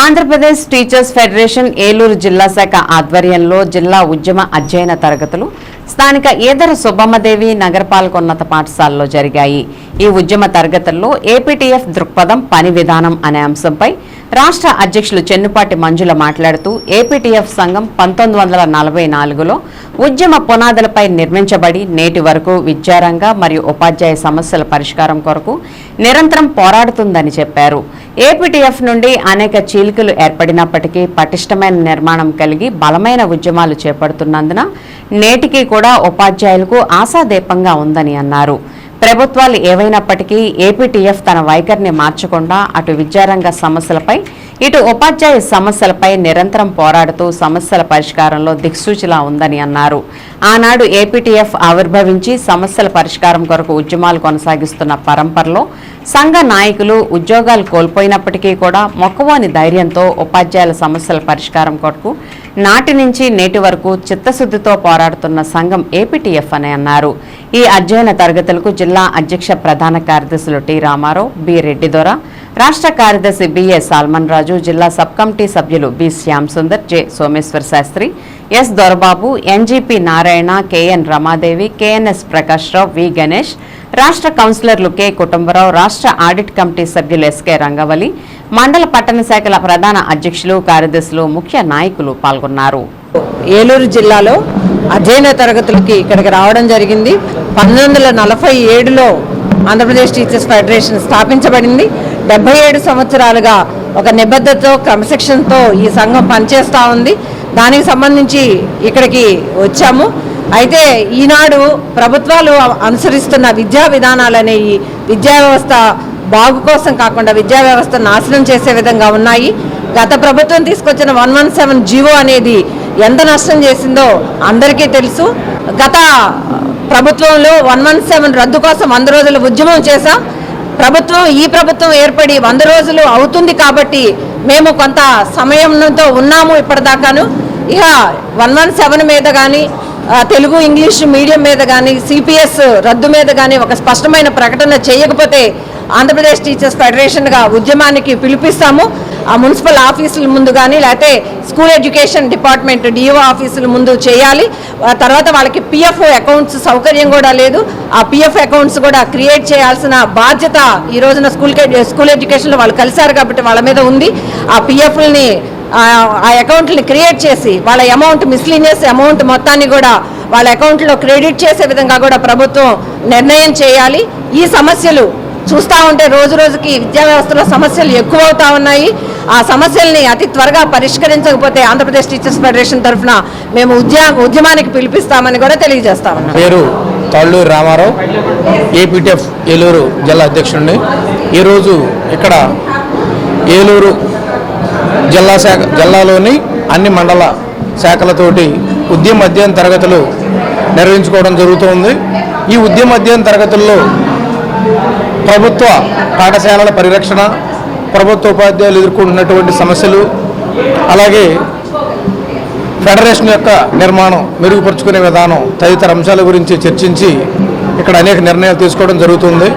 Andhra Pradesh teachers federation Eluru జిల్లా శాఖ ఆధ్వర్యంలో జిల్లా ఉద్యమ అధ్యయన తరగతులు స్థానిక ఈదర సుబ్బమ్మదేవి నగరపాలకోన్నత పాఠశాలలో జరిగాయి. ఈ ఉద్యమ తరగతుల్లో ఏపీటీఎఫ్ దృక్పథం పని విధానం అనే అంశంపై రాష్ట్ర అధ్యక్షులు చెన్నుపాటి మంజుల మాట్లాడుతూ ఏపీటీఎఫ్ సంఘం పంతొమ్మిది వందల నలభై నాలుగులో ఉద్యమ పునాదులపై నిర్మించబడి నేటి వరకు విద్యారంగ మరియు ఉపాధ్యాయ సమస్యల పరిష్కారం కొరకు నిరంతరం పోరాడుతుందని చెప్పారు. ఏపీటీఎఫ్ నుండి అనేక చీలికలు ఏర్పడినప్పటికీ పటిష్టమైన నిర్మాణం కలిగి బలమైన ఉద్యమాలు చేపడుతున్నందున నేటికి కూడా ఉపాధ్యాయులకు ఆశాదీపంగా ఉందని అన్నారు. ప్రభుత్వాలు ఏవైనప్పటికీ ఏపీటీఎఫ్ తన వైఖరిని మార్చకుండా అటు విద్యారంగ సమస్యలపై ఇటు ఉపాధ్యాయ సమస్యలపై నిరంతరం పోరాడుతూ సమస్యల పరిష్కారంలో దిక్సూచిలా ఉందని అన్నారు. ఆనాడు ఏపీటీఎఫ్ ఆవిర్భవించి సమస్యల పరిష్కారం కొరకు ఉద్యమాలు కొనసాగిస్తున్న పరంపరలో సంఘ నాయకులు ఉద్యోగాలు కోల్పోయినప్పటికీ కూడా మొక్కవోని ధైర్యంతో ఉపాధ్యాయుల సమస్యల పరిష్కారం కొరకు నాటి నుంచి నేటి వరకు చిత్తశుద్ధితో పోరాడుతున్న సంఘం ఏపీటీఎఫ్ అని అన్నారు. ఈ అధ్యయన తరగతులకు జిల్లా అధ్యక్ష ప్రధాన కార్యదర్శులు టి రామారావు బి రెడ్డి దొర రాష్ట్ర కార్యదర్శి బిఏ సాల్మన్ రాజు జిల్లా సబ్ కమిటీ సభ్యులు B Shyam Sundar J Someshwar Sastri S Dorababu NGP Narayana KN Ramadevi KNS Prakash Rao V Ganesh రాష్ట్ర కౌన్సిలర్లు కె కుటుంబరావు రాష్ట్ర ఆడిట్ కమిటీ సభ్యులు ఎస్కే రంగవల్లి మండల పట్టణ శాఖల ప్రధాన అధ్యక్షులు కార్యదర్శులు ముఖ్య నాయకులు పాల్గొన్నారు. ఏలూరు జిల్లాలో అధ్యయన తరగతులకి ఇక్కడికి రావడం జరిగింది. పంతొమ్మిది వందల నలభై ఏడులో ఆంధ్రప్రదేశ్ టీచర్స్ ఫెడరేషన్ స్థాపించబడింది. డెబ్బై ఏడు సంవత్సరాలుగా ఒక నిబద్ధతతో క్రమశిక్షణతో ఈ సంఘం పనిచేస్తూ ఉంది. దానికి సంబంధించి ఇక్కడికి వచ్చాము. అయితే ఈనాడు ప్రభుత్వాలు అనుసరిస్తున్న విద్యా విధానాలు అనేవి విద్యా వ్యవస్థ బాగు కోసం కాకుండా విద్యా వ్యవస్థ నాశనం చేసే విధంగా ఉన్నాయి. గత ప్రభుత్వం తీసుకొచ్చిన వన్ వన్ సెవెన్ జీవో అనేది ఎంత నష్టం చేసిందో అందరికీ తెలుసు. గత ప్రభుత్వంలో వన్ వన్ సెవెన్ రద్దు కోసం వంద రోజుల ఉద్యమం చేశాం. ప్రభుత్వం ఈ ప్రభుత్వం ఏర్పడి వంద రోజులు అవుతుంది కాబట్టి మేము కొంత సమయంతో ఉన్నాము ఇప్పటిదాకాను. ఇక వన్ వన్ సెవెన్ మీద కానీ తెలుగు ఇంగ్లీష్ మీడియం మీద కానీ సిపిఎస్ రద్దు మీద కానీ ఒక స్పష్టమైన ప్రకటన చేయకపోతే ఆంధ్రప్రదేశ్ టీచర్స్ ఫెడరేషన్గా ఉద్యమానికి పిలిపిస్తాము. ఆ మున్సిపల్ ఆఫీసుల ముందు కానీ లేకపోతే స్కూల్ ఎడ్యుకేషన్ డిపార్ట్మెంట్ డిఓ ఆఫీసుల ముందు చేయాలి. తర్వాత వాళ్ళకి పిఎఫ్ అకౌంట్స్ సౌకర్యం కూడా లేదు. ఆ పిఎఫ్ అకౌంట్స్ కూడా క్రియేట్ చేయాల్సిన బాధ్యత ఈ రోజున స్కూల్ స్కూల్ ఎడ్యుకేషన్లో వాళ్ళు కలిశారు కాబట్టి వాళ్ళ మీద ఉంది. ఆ పిఎఫ్ని ఆ అకౌంట్ని క్రియేట్ చేసి వాళ్ళ అమౌంట్ మిస్లీనియస్ అమౌంట్ మొత్తాన్ని కూడా వాళ్ళ అకౌంట్లో క్రెడిట్ చేసే విధంగా కూడా ప్రభుత్వం నిర్ణయం చేయాలి. ఈ సమస్యలు చూస్తూ ఉంటే రోజు రోజుకి విద్యా వ్యవస్థలో సమస్యలు ఎక్కువ అవుతా ఉన్నాయి. ఆ సమస్యల్ని అతి త్వరగా పరిష్కరించకపోతే ఆంధ్రప్రదేశ్ టీచర్స్ ఫెడరేషన్ తరఫున మేము ఉద్యా ఉద్యమానికి పిలిపిస్తామని కూడా తెలియజేస్తా ఉన్నాం. పేరు తాళ్ళూరు రామారావు ఏపీటీఎఫ్ ఏలూరు జిల్లా అధ్యక్షుడిని. ఈరోజు ఇక్కడ ఏలూరు జిల్లా శాఖ జిల్లాలోని అన్ని మండల శాఖలతోటి ఉద్యమ అధ్యయన తరగతులు నిర్వహించుకోవడం జరుగుతుంది. ఈ ఉద్యమ అధ్యయన తరగతుల్లో ప్రభుత్వ పాఠశాలల పరిరక్షణ ప్రభుత్వ ఉపాధ్యాయులు ఎదుర్కొంటున్నటువంటి సమస్యలు అలాగే ఫెడరేషన్ యొక్క నిర్మాణం మెరుగుపరుచుకునే విధానం తదితర అంశాల గురించి చర్చించి ఇక్కడ అనేక నిర్ణయాలు తీసుకోవడం జరుగుతుంది.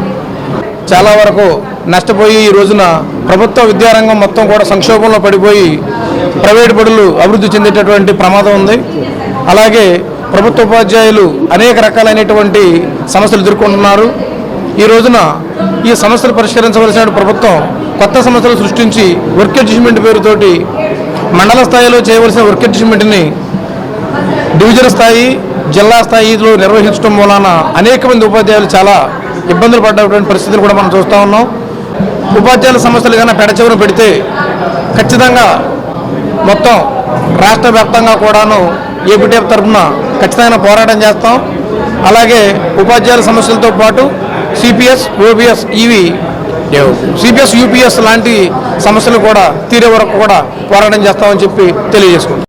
చాలా వరకు నష్టపోయి ఈ రోజున ప్రభుత్వ విద్యారంగం మొత్తం కూడా సంక్షోభంలో పడిపోయి ప్రైవేట్ బడులు అభివృద్ధి చెందేటటువంటి ప్రమాదం ఉంది. అలాగే ప్రభుత్వ ఉపాధ్యాయులు అనేక రకాలైనటువంటి సమస్యలు ఎదుర్కొంటున్నారు. ఈ రోజున ఈ సమస్యలు పరిష్కరించవలసిన ప్రభుత్వం కొత్త సమస్యలు సృష్టించి వర్క్ అడ్జస్ట్మెంట్ పేరుతోటి మండల స్థాయిలో చేయవలసిన వర్క్ అడ్జస్ట్మెంట్ని డివిజన్ స్థాయి జిల్లా స్థాయిలో నిర్వహించడం వలన అనేక మంది ఉపాధ్యాయులు చాలా ఇబ్బందులు పడ్డటువంటి పరిస్థితులు కూడా మనం చూస్తూ ఉన్నాం. ఉపాధ్యాయుల సమస్యలు కన్నా పెడచెవిన పెడితే ఖచ్చితంగా మొత్తం రాష్ట్ర వ్యాప్తంగా కూడాను ఏపీటీఎఫ్ తరఫున ఖచ్చితమైన పోరాటం చేస్తాం. అలాగే ఉపాధ్యాయుల సమస్యలతో పాటు సిపిఎస్ ఓబిఎస్ ఇవి సిపిఎస్ యూపీఎస్ లాంటి సమస్యలు కూడా తీరే వరకు కూడా పోరాటం చేస్తామని చెప్పి తెలియజేసుకుంటాం